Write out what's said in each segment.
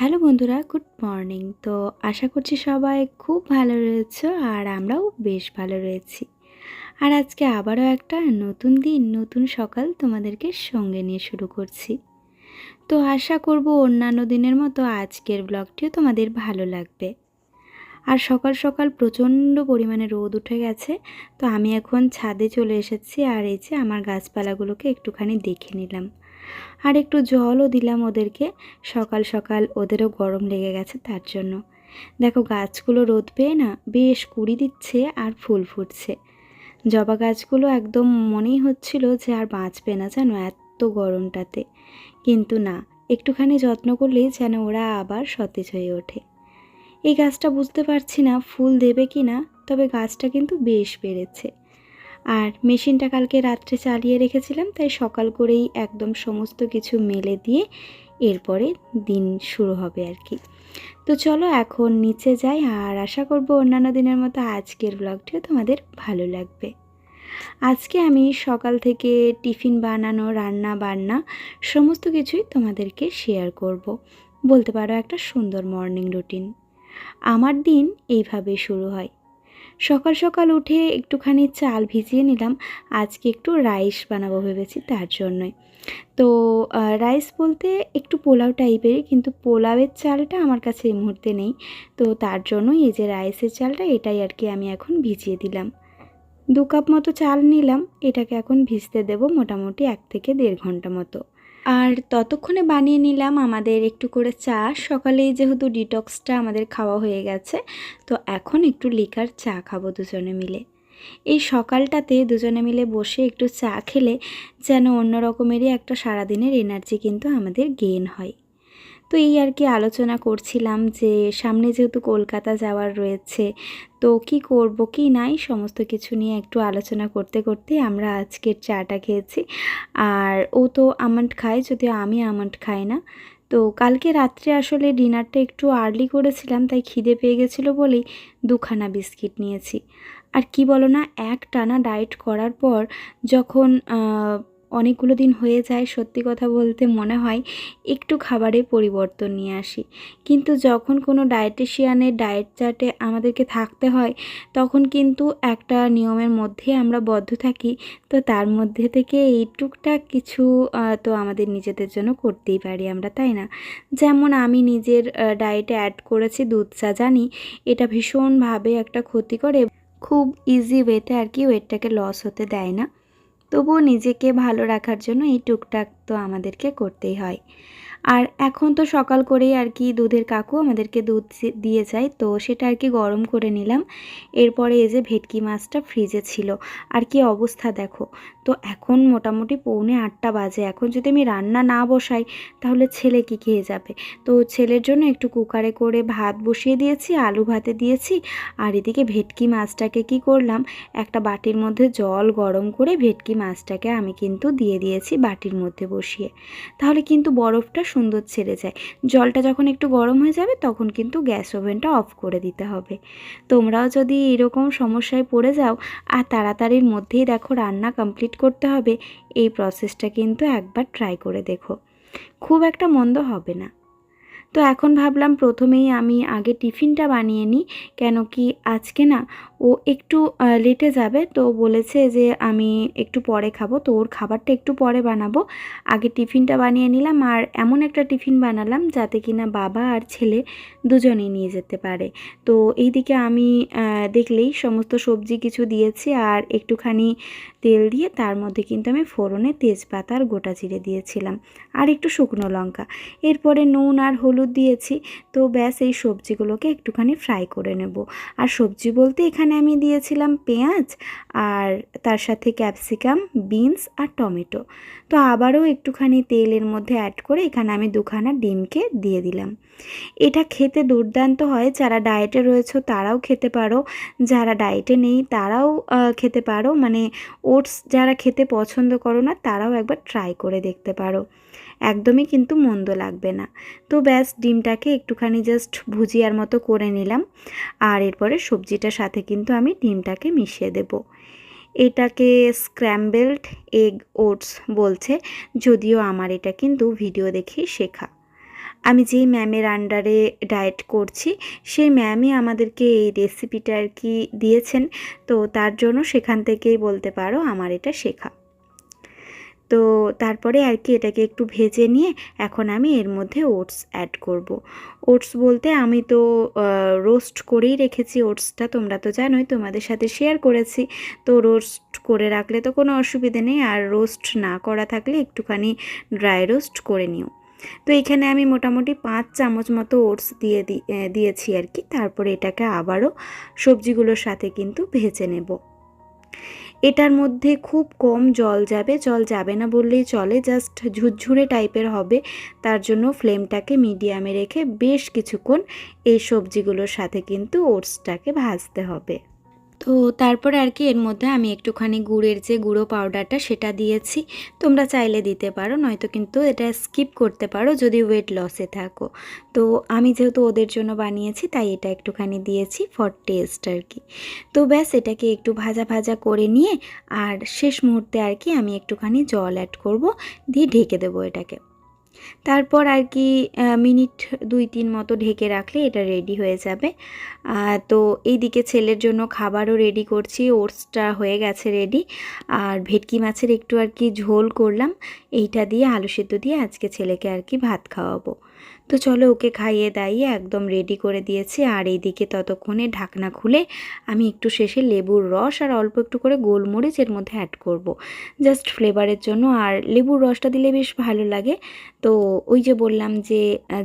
Hello বন্ধুরা, good morning. তো আশা করছি সবাই খুব ভালো রয়েছে আর আমরাও বেশ ভালো রয়েছি। আর আজকে আবারও একটা নতুন দিন, নতুন সকাল তোমাদেরকে সঙ্গে নিয়ে শুরু করছি। তো আশা করব অন্যান্য দিনের মতো আজকের ব্লগটিও তোমাদের ভালো লাগবে। আর সকাল সকাল প্রচণ্ড পরিমাণে রোদ উঠে গেছে, তো আমি এখন ছাদে চলে এসেছি আর এই যে আমার গাছপালাগুলোকে একটুখানি দেখে নিলাম। আর একটু জলও দিলাম ওদেরকে। সকাল সকাল ওদেরও গরম লেগে গেছে তার জন্য। দেখো গাছগুলো রোদ পেয়ে না বেশ কুড়ি দিচ্ছে আর ফুল ফুটছে। জবা গাছগুলো একদম মনেই হচ্ছিল যে আর বাঁচবে না জানো এত গরমটাতে। কিন্তু না, একটুখানি যত্ন করলেই যেন ওরা আবার সতেজ হয়ে ওঠে। এই গাছটা বুঝতে পারছি না ফুল দেবে কি না তবে গাছটা কিন্তু বেশ বেড়েছে। আর মেশিনটা কালকে রাত্রে চালিয়ে রেখেছিলাম, তাই সকাল করেই একদম সমস্ত কিছু মেলে দিয়ে এরপরে দিন শুরু হবে আর কি। তো চলো এখন নিচে যাই, আর আশা করব অন্যান্য দিনের মতো আজকের ব্লগটিও তোমাদের ভালো লাগবে। আজকে আমি সকাল থেকে টিফিন বানানো, রান্না বান্না সমস্ত কিছুই তোমাদেরকে শেয়ার করব। বলতে পারো একটা সুন্দর মর্নিং রুটিন আমার দিন এইভাবে শুরু হয়। সকাল সকাল উঠে একটুখানি চাল ভিজিয়ে নিলাম। আজকে একটু রাইস বানাবো ভেবেছি তার জন্যই। তো রাইস বলতে একটু পোলাও টাইপেরই, কিন্তু পোলাওয়ের চালটা আমার কাছে এই মুহূর্তে নেই। তো তার জন্যই এই যে রাইসের চালটা, এটাই আর কি আমি এখন ভিজিয়ে দিলাম। দু কাপ মতো চাল নিলাম। এটাকে এখন ভিজতে দেব মোটামুটি এক থেকে দেড় ঘণ্টা মতো। আর ততক্ষণে বানিয়ে নিলাম আমাদের একটু করে চা। সকালেই যেহেতু ডিটক্সটা আমাদের খাওয়া হয়ে গেছে, তো এখন একটু লিকার চা খাব দুজনে মিলে। এই সকালটাতে দুজনে মিলে বসে একটু চা খেলে যেন অন্য রকমেরই একটা সারাদিনের এনার্জি কিন্তু আমাদের গেন হয়। তো এই আর কি আলোচনা করছিলাম যে সামনে যেহেতু কলকাতা যাওয়ার রয়েছে, তো কি করব, কি নাই সমস্ত কিছু নিয়ে একটু আলোচনা করতে করতে আমরা আজকের চাটা খেয়েছি। আর ও তো আমন্ড খায়, যদিও আমি আমন্ড খাই না। তো কালকে রাত্রে আসলে ডিনারটা একটু আর্লি করেছিলাম, তাই খিদে পেয়ে গেছিল বলেই দুখানা বিস্কিট নিয়েছি। আর কি বলো না এক টানা ডায়েট করার পর যখন অনেকগুলো দিন হয়ে যায় সত্যি কথা বলতে মনে হয় একটু খাবারে পরিবর্তন নিয়ে আসি। কিন্তু যখন কোনো ডায়েটিশিয়ানের ডায়েট চার্টে আমাদেরকে থাকতে হয়, তখন কিন্তু একটা নিয়মের মধ্যে আমরা বদ্ধ থাকি। তো তার মধ্যে থেকে এই টুকটাক কিছু তো আমাদের নিজেদের জন্য করতেই পারি আমরা, তাই না? যেমন আমি নিজের ডায়েটে অ্যাড করেছি দুধ চা, জানি? এটা ভীষণভাবে একটা ক্ষতি করে খুব ইজি ওয়েতে আর কি ওয়েটটাকে লস হতে দেয় না। তবুও নিজেকে ভালো রাখার জন্য এই টুকটাক তো আমাদেরকে করতেই হয়। আর এখন তো সকাল করেই আর কি দুধের কাকু আমাদেরকে দুধ দিয়ে যায়, তো সেটা আর কি গরম করে নিলাম। এরপরে এই যে ভেটকি মাছটা ফ্রিজে ছিল। আর কি অবস্থা দেখো। তো এখন মোটামুটি পৌনে আটটা বাজে। এখন যদি আমি রান্না না বসাই, তাহলে ছেলে কি খেয়ে যাবে? তো ছেলের জন্য একটু কুকারে করে ভাত বসিয়ে দিয়েছি, আলু ভাতে দিয়েছি। আর এদিকে ভেটকি মাছটাকে কি করলাম, একটা বাটির মধ্যে জল গরম করে ভেটকি মাছটাকে আমি কিন্তু দিয়ে দিয়েছি বাটির মধ্যে বসিয়ে। তাহলে কিন্তু বরফটা সুন্দর ছেড়ে যায়। জলটা যখন একটু গরম হয়ে যাবে, তখন কিন্তু গ্যাস ওভেনটা অফ করে দিতে হবে। তোমরাও যদি এরকম সমস্যায় পড়ে যাও আর তাড়াতাড়ির মধ্যেই দেখো রান্না কমপ্লিট করতে হবে, এই প্রসেসটা কিন্তু একবার ট্রাই করে দেখো। খুব একটা মন্দ হবে না। তো এখন ভাবলাম প্রথমেই আমি আগে টিফিনটা বানিয়ে নিই, কেন কি আজকে না ও একটু লেটে যাবে তো বলেছে যে আমি একটু পরে খাব, তো ওর খাবারটা একটু পরে বানাবো। আগে টিফিনটা বানিয়ে নিলাম আর এমন একটা টিফিন বানালাম যাতে কিনা বাবা আর ছেলে দুজনেই নিয়ে যেতে পারে। তো এইদিকে আমি দেখলেই সমস্ত সবজি কিছু দিয়েছি আর একটুখানি তেল দিয়ে তার মধ্যে কিন্তু আমি ফোড়নে তেজপাতা আর গোটা জিরে দিয়েছিলাম আর একটু শুকনো লঙ্কা। এরপরে নুন আর হলুদ দিয়েছি, তো ব্যাস এই সবজিগুলোকে একটুখানি ফ্রাই করে নেব। আর সবজি বলতে এখানে আমি দিয়েছিলাম পেঁয়াজ আর তার সাথে ক্যাপসিকাম, বিনস আর টমেটো। তো আবারও একটুখানি তেলের মধ্যে অ্যাড করে এখানে আমি দুখানা ডিমকে দিয়ে দিলাম। এটা খেতে দুর্দান্ত হয়। যারা ডায়েটে রয়েছে তারাও খেতে পারো। যারা ডায়েটে নেই তারাও খেতে পারো। মানে ওটস যারা খেতে পছন্দ করো না তারাও একবার ট্রাই করে দেখতে পারো। একদমই কিন্তু মন্দ লাগবে না। তো ব্যাস, ডিমটাকে একটুখানি জাস্ট ভুজিয়ার মতো করে নিলাম। আর এরপরে সবজিটার সাথে কিন্তু আমি ডিমটাকে মিশিয়ে দেব। এটাকে স্ক্র্যাম্বেলড এগ ওটস বলছে, যদিও আমার এটা কিন্তু ভিডিও দেখেই শেখা। আমি যেই ম্যামের আন্ডারে ডায়েট করছি, সেই ম্যামই আমাদেরকে এই রেসিপিটা আর কি দিয়েছেন। তো তার জন্য সেখান থেকেই বলতে পারো আমার এটা শেখা। তো তারপরে আর কি এটাকে একটু ভেজে নিয়ে এখন আমি এর মধ্যে ওটস অ্যাড করব। ওটস বলতে আমি তো রোস্ট করেই রেখেছি ওটসটা, তোমরা তো জানোই, তোমাদের সাথে শেয়ার করেছি। তো রোস্ট করে রাখলে তো কোনো অসুবিধে নেই, আর রোস্ট না করা থাকলে একটুখানি ড্রাই রোস্ট করে নিও। তো এখানে আমি মোটামুটি পাঁচ চামচ মতো ওটস দিয়ে দিয়েছি আর কি। তারপরে এটাকে আবারও সবজিগুলোর সাথে কিন্তু ভেজে নেব। এটার মধ্যে খুব কম জল যাবে জল যাবে না বললেই চলে জাস্ট ঝুরঝুরে টাইপের হবে। তার জন্য ফ্লেমটাকে মিডিয়ামে রেখে বেশ কিছুক্ষণ এই সবজিগুলোর সাথে কিন্তু ওটসটাকে ভাজতে হবে। তো তারপরে আর কি এর মধ্যে আমি একটুখানি গুড়ের যে গুঁড়ো পাউডারটা সেটা দিয়েছি। তোমরা চাইলে দিতে পারো, নয়তো কিন্তু এটা স্কিপ করতে পারো যদি ওয়েট লসে থাকো। তো আমি যেহেতু ওদের জন্য বানিয়েছি, তাই এটা একটুখানি দিয়েছি ফর টেস্ট আর কি। তো ব্যাস, এটাকে একটু ভাজা ভাজা করে নিয়ে আর শেষ মুহূর্তে আর কি আমি একটুখানি জল অ্যাড করব, দিয়ে ঢেকে দেবো এটাকে। তারপর আর কি মিনিট দুই তিন মতো ঢেকে রাখলে এটা রেডি হয়ে যাবে। তো এইদিকে ছেলের জন্য খাবারও রেডি করছি, ওটসটা হয়ে গেছে রেডি আর ভেটকি মাছের একটু আর কি ঝোল করলাম, এইটা দিয়ে আলু সেদ্ধ দিয়ে আজকে ছেলেকে আর কি ভাত খাওয়াবো। তো চলো ওকে খাইয়ে দাইয়ে একদম রেডি করে দিয়েছি। আর এইদিকে ততক্ষণে ঢাকনা খুলে আমি একটু শেষে লেবুর রস আর অল্প একটু করে গোলমরিচ এর মধ্যে অ্যাড করব। জাস্ট ফ্লেভারের জন্য। আর লেবুর রসটা দিলে বেশ ভালো লাগে। তো ওই যে বললাম যে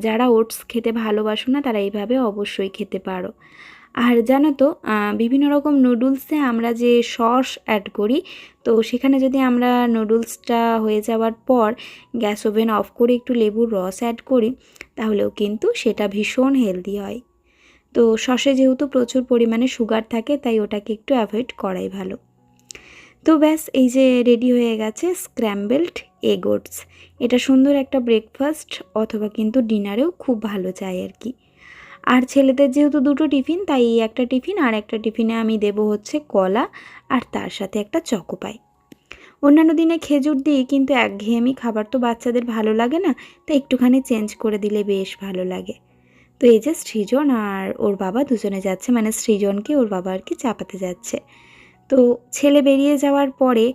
যারা ওটস খেতে ভালোবাসো না, তারা এইভাবে অবশ্যই খেতে পারো। আর জানো তো বিভিন্ন রকম নুডলসে আমরা যে সস অ্যাড করি, তো সেখানে যদি আমরা নুডলসটা হয়ে যাওয়ার পর গ্যাস ওভেন অফ করে একটু লেবুর রস অ্যাড করি, তাহলেও কিন্তু সেটা ভীষণ হেলদি হয়। তো সসে যেহেতু প্রচুর পরিমাণে সুগার থাকে, তাই ওটাকে একটু অ্যাভয়েড করাই ভালো। তো ব্যাস, এই যে রেডি হয়ে গেছে স্ক্র্যাম্বেলড এগ ওটস এটা সুন্দর একটা ব্রেকফাস্ট অথবা কিন্তু ডিনারেও খুব ভালো চাই আর কি। আর ছেলেদের যেহেতু দুটো টিফিন, তাই এই একটা টিফিন আর একটা টিফিনে আমি দেব হচ্ছে কলা আর তার সাথে একটা চকো পাই অন্যান্য দিনে খেজুর দিই, কিন্তু একঘেয়েমি খাবার তো বাচ্চাদের ভালো লাগে না তাই একটুখানি চেঞ্জ করে দিলে বেশ ভালো লাগে। তো এই যে সৃজন আর ওর বাবা দুজনে যাচ্ছে মানে সৃজনকে ওর বাবা আর কি চাপাতে যাচ্ছে। তো ছেলে বেরিয়ে যাওয়ার পরে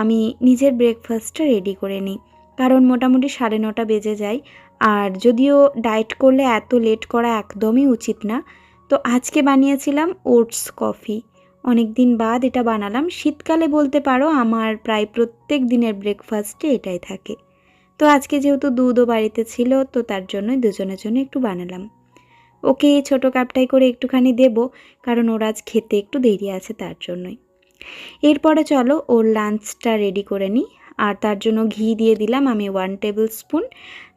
আমি নিজের ব্রেকফাস্টটা রেডি করে নিই, কারণ মোটামুটি সাড়ে নটা বেজে যায় আর যদিও ডায়েট করলে এত লেট করা একদমই উচিত না, তো আজকে বানিয়েছিলাম ওটস কফি। অনেক দিন বাদ এটা বানালাম, শীতকালে বলতে পারো আমার প্রায় প্রত্যেক দিনের ব্রেকফাস্টে এটাই থাকে। তো আজকে যেহেতু দুধও বাড়িতে ছিল, তো তার জন্যই দুজনের জন্য একটু বানালাম। ওকে ছোটো কাপটাই করে একটুখানি দেব, কারণ ওর আজ খেতে একটু দেরি আছে তার জন্যই। এরপরে চলো ওর লাঞ্চটা রেডি করে নিই। আর তার জন্য ঘি দিয়ে দিলাম আমি ওয়ান টেবিল স্পুন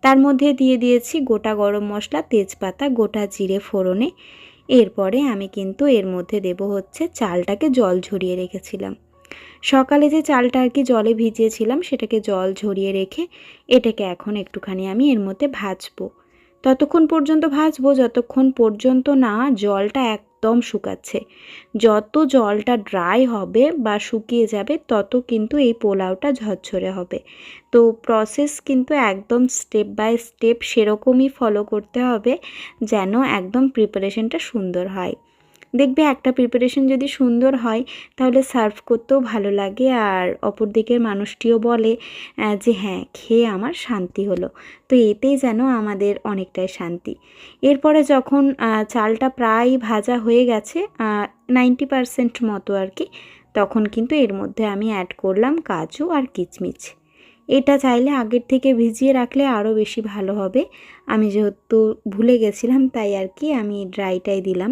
তার মধ্যে দিয়ে দিয়েছি গোটা গরম মশলা, তেজপাতা, গোটা জিরে ফোড়নে। এরপরে আমি কিন্তু এর মধ্যে দেব হচ্ছে চালটাকে জল ঝরিয়ে রেখেছিলাম। সকালে যে চালটা আর কি জলে ভিজিয়েছিলাম সেটাকে জল ঝরিয়ে রেখে এটাকে এখন একটুখানি আমি এর মধ্যে ভাজবো। ততক্ষণ পর্যন্ত ভাজবো, যতক্ষণ পর্যন্ত না জলটা একদম শুকাচ্ছে। যত জলটা ড্রাই হবে বা শুকিয়ে যাবে, তত কিন্তু এই পোলাওটা ঝরঝরে হবে। তো প্রসেস কিন্তু একদম স্টেপ বাই স্টেপ সেরকমই ফলো করতে হবে, যেন একদম প্রিপারেশনটা সুন্দর হয়। দেখবে একটা প্রিপারেশন যদি সুন্দর হয়, তাহলে সার্ভ করতেও ভালো লাগে। আর অপর দিকের মানুষটিও বলে যে হ্যাঁ খেয়ে আমার শান্তি হলো। তো এতেই যেন আমাদের অনেকটাই শান্তি। এরপরে যখন চালটা প্রায় ভাজা হয়ে গেছে নাইনটি পারসেন্ট মতো আর কি, তখন কিন্তু এর মধ্যে আমি অ্যাড করলাম কাজু আর কিচমিচ। এটা চাইলে আগের থেকে ভিজিয়ে রাখলে আরও বেশি ভালো হবে। আমি যেহেতু ভুলে গেছিলাম, তাই আর কি আমি ড্রাইটাই দিলাম।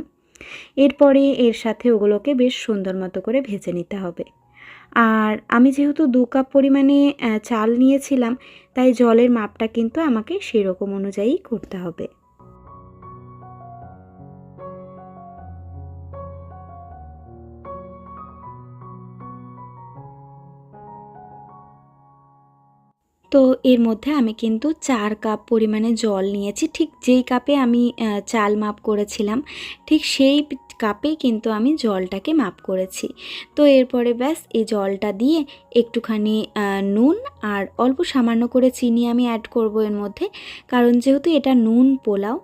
এরপরে এর সাথে ওগুলোকে বেশ সুন্দর মতো করে ভেজে নিতে হবে। আর আমি যেহেতু দু কাপ পরিমাণে চাল নিয়েছিলাম, তাই জলের মাপটা কিন্তু আমাকে সেরকম অনুযায়ী করতে হবে। তো এর মধ্যে আমি কিন্তু চার কাপ পরিমাণে জল নিয়েছি। ঠিক যেই কাপে আমি চাল মাপ করেছিলাম, ঠিক সেই কাপে কিন্তু আমি জলটাকে মাপ করেছি। তো এরপরে ব্যাস, এই জলটা দিয়ে একটুখানি নুন আর অল্প সামান্য করে চিনি আমি অ্যাড করব এর মধ্যে। কারণ যেহেতু এটা নুন পোলাও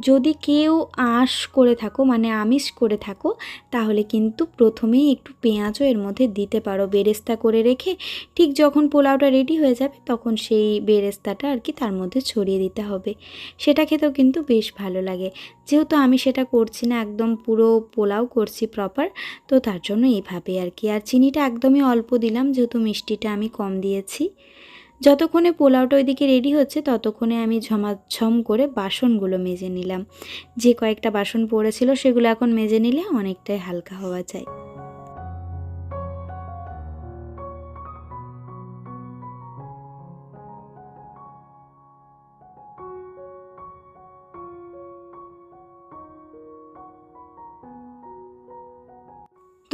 যদি কেউ আঁশ করে থাকো মানে আমিষ করে থাকো, তাহলে কিন্তু প্রথমেই একটু পেঁয়াজও এর মধ্যে দিতে পারো। বেরেস্তা করে রেখে ঠিক যখন পোলাওটা রেডি হয়ে যাবে, তখন সেই বেরেস্তাটা আর কি তার মধ্যে ছড়িয়ে দিতে হবে। সেটা খেতেও কিন্তু বেশ ভালো লাগে। যেহেতু আমি সেটা করছি না, একদম পুরো পোলাও করছি প্রপার তো তার জন্য এইভাবে আর কি। আর চিনিটা একদমই অল্প দিলাম, যেহেতু মিষ্টিটা আমি কম দিয়েছি। যতক্ষণে পোলাওটা ওইদিকে রেডি হচ্ছে, ততক্ষণে আমি ঝমাঝম করে বাসনগুলো মেজে নিলাম। যে কয়েকটা বাসন পড়েছিল, সেগুলো এখন মেজে নিলে অনেকটাই হালকা হওয়া যায়।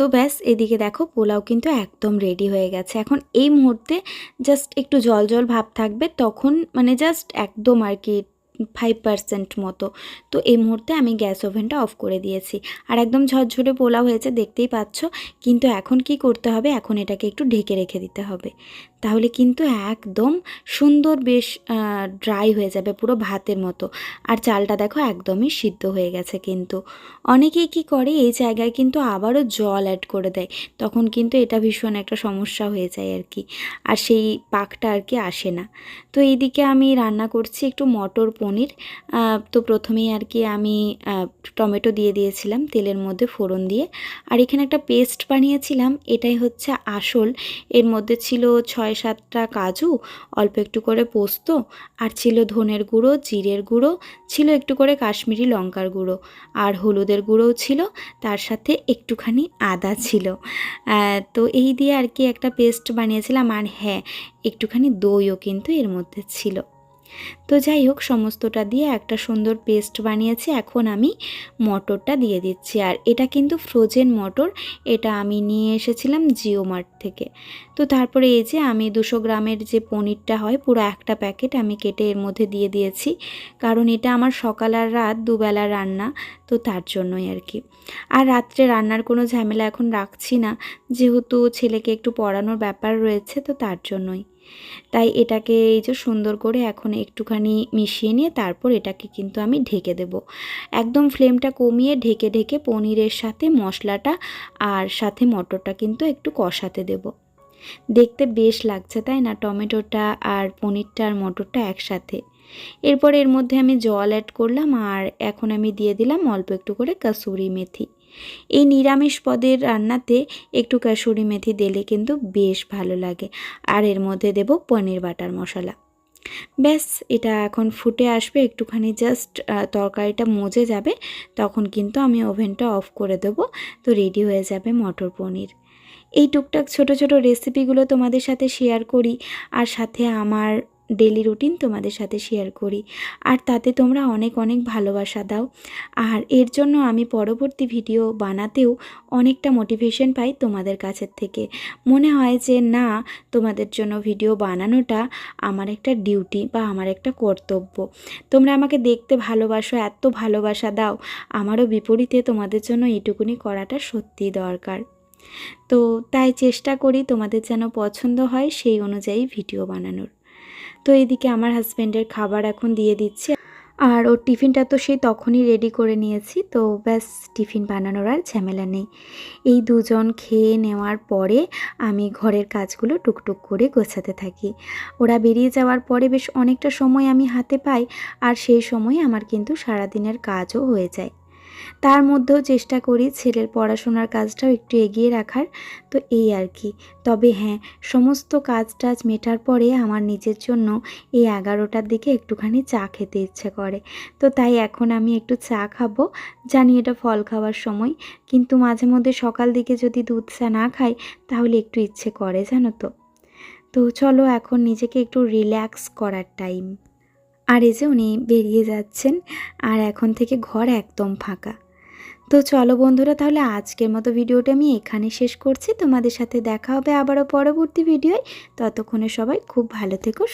তো ব্যাস, এদিকে দেখো পোলাও কিন্তু একদম রেডি হয়ে গেছে। এখন এই মুহূর্তে জাস্ট একটু জল জল ভাব থাকবে, তখন মানে জাস্ট একদম আর কি ফাইভ পার্সেন্ট মতো। তো এই মুহূর্তে আমি গ্যাস ওভেনটা অফ করে দিয়েছি। আর একদম ঝরঝরে পোলাও হয়েছে, দেখতেই পাচ্ছ। কিন্তু এখন কি করতে হবে? এখন এটাকে একটু ঢেকে রেখে দিতে হবে। তাহলে কিন্তু একদম সুন্দর বেশ ড্রাই হয়ে যাবে পুরো ভাতের মতো। আর চালটা দেখো একদমই সিদ্ধ হয়ে গেছে কিন্তু। অনেকেই কি করে, এই জায়গায় কিন্তু আবারও জল অ্যাড করে দেয়। তখন কিন্তু এটা ভীষণ একটা সমস্যা হয়ে যায় আর কি। আর সেই পাকটা আর কি আসে না। তো এইদিকে আমি রান্না করছি একটু মটর পনির। তো প্রথমেই আর কি আমি টমেটো দিয়ে দিয়েছিলাম তেলের মধ্যে ফোড়ন দিয়ে। আর এখানে একটা পেস্ট বানিয়েছিলাম। এটাই হচ্ছে আসল। এর মধ্যে ছিল ছয় সাতটা কাজু, অল্প একটু করে পোস্ত আর ছিল ধনের গুঁড়ো, জিরের গুঁড়ো, ছিল একটু করে কাশ্মীরি লঙ্কার গুঁড়ো আর হলুদের গুঁড়োও ছিল, তার সাথে একটুখানি আদা ছিল। তো এই দিয়ে আর কি একটা পেস্ট বানিয়েছিলাম আর হ্যাঁ একটুখানি দইও কিন্তু এর মধ্যে ছিল। তো যাই হোক, সমস্তটা দিয়ে একটা সুন্দর পেস্ট বানিয়েছি, এখন আমি মটরটা দিয়ে দিচ্ছি। আর এটা কিন্তু ফ্রোজেন মটর, এটা আমি নিয়ে এসেছিলাম জিও মার্ট থেকে। তো তারপরে এই যে আমি দুশো গ্রামের যে পনিরটা হয়, পুরো একটা প্যাকেট আমি কেটে এর মধ্যে দিয়ে দিয়েছি। কারণ এটা আমার সকাল আর রাত দুবেলা রান্না, তো তার জন্যই আর কি। আর রাত্রে রান্নার কোনো ঝামেলা এখন রাখছি না। যেহেতু ছেলেকে একটু পড়ানোর ব্যাপার রয়েছে, তো তার জন্যই। তাই এটাকে এই যে সুন্দর করে এখন একটুখানি মিশিয়ে নিয়ে তারপর এটাকে কিন্তু আমি ঢেকে দেব। একদম ফ্লেমটা কমিয়ে ঢেকে ঢেকে পনিরের সাথে মশলাটা আর সাথে মটরটা কিন্তু একটু কষাতে দেব। দেখতে বেশ লাগছে, তাই না? টমেটোটা আর পনিরটা আর মটরটা একসাথে। এরপর এর মধ্যে আমি জল অ্যাড করলাম আর এখন আমি দিয়ে দিলাম অল্প একটু করে কাসুরি মেথি। এই নিরামিষ পদের রান্নাতে একটু কাসুরি মেথি দিলে কিন্তু বেশ ভালো লাগে। আর এর মধ্যে দেব পনির বাটার মশলা। ব্যাস, এটা এখন ফুটে আসবে, একটুখানি জাস্ট তরকারিটা মজে যাবে, তখন কিন্তু আমি ওভেনটা অফ করে দেবো। তো রেডি হয়ে যাবে মটর পনির। এই টুকটাক ছোট ছোট রেসিপিগুলো তোমাদের সাথে শেয়ার করি আর সাথে আমার ডেলি রুটিন তোমাদের সাথে শেয়ার করি। আর তাতে তোমরা অনেক অনেক ভালোবাসা দাও। আর এর জন্য আমি পরবর্তী ভিডিও বানাতেও অনেকটা মোটিভেশন পাই তোমাদের কাছের থেকে। মনে হয় যে, না, তোমাদের জন্য ভিডিও বানানোটা আমার একটা ডিউটি বা আমার একটা কর্তব্য। তোমরা আমাকে দেখতে ভালোবাসো, এত ভালোবাসা দাও, আমারও বিপরীতে তোমাদের জন্য এইটুকুনি করাটা সত্যিই দরকার। তো তাই চেষ্টা করি তোমাদের যেন পছন্দ হয় সেই অনুযায়ী ভিডিও বানানোর। তো এইদিকে আমার হাজব্যান্ডের খাবার এখন দিয়ে দিচ্ছি। আর ওর টিফিনটা তো সেই তখনই রেডি করে নিয়েছি, তো ব্যাস টিফিন বানানোর আর ঝামেলা নেই। এই দুজন খেয়ে নেওয়ার পরে আমি ঘরের কাজগুলো টুকটুক করে গোছাতে থাকি। ওরা বেরিয়ে যাওয়ার পরে বেশ অনেকটা সময় আমি হাতে পাই, আর সেই সময় আমার কিন্তু সারাদিনের কাজও হয়ে যায়। তার মধ্যেও চেষ্টা করি ছেলের পড়াশোনার কাজটাও একটু এগিয়ে রাখার। তো এই আর কি। তবে হ্যাঁ সমস্ত কাজ টাজ মেটার পরে আমার নিজের জন্য এই এগারোটার দিকে একটুখানি চা খেতে ইচ্ছে করে। তো তাই এখন আমি একটু চা খাব। জানি এটা ফল খাওয়ার সময়। কিন্তু মাঝে মধ্যে সকাল দিকে যদি দুধ চা না খাই, তাহলে একটু ইচ্ছে করে, জানো তো। তো চলো এখন নিজেকে একটু রিল্যাক্স করার টাইম। আর এই যে উনি বেরিয়ে যাচ্ছেন, আর এখন থেকে ঘর একদম ফাঁকা। তো চলো বন্ধুরা, তাহলে আজকের মতো ভিডিওটা আমি এখানে শেষ করছি। তোমাদের সাথে দেখা হবে আবারও পরবর্তী ভিডিওয়। ততক্ষণে সবাই খুব ভালো থেকো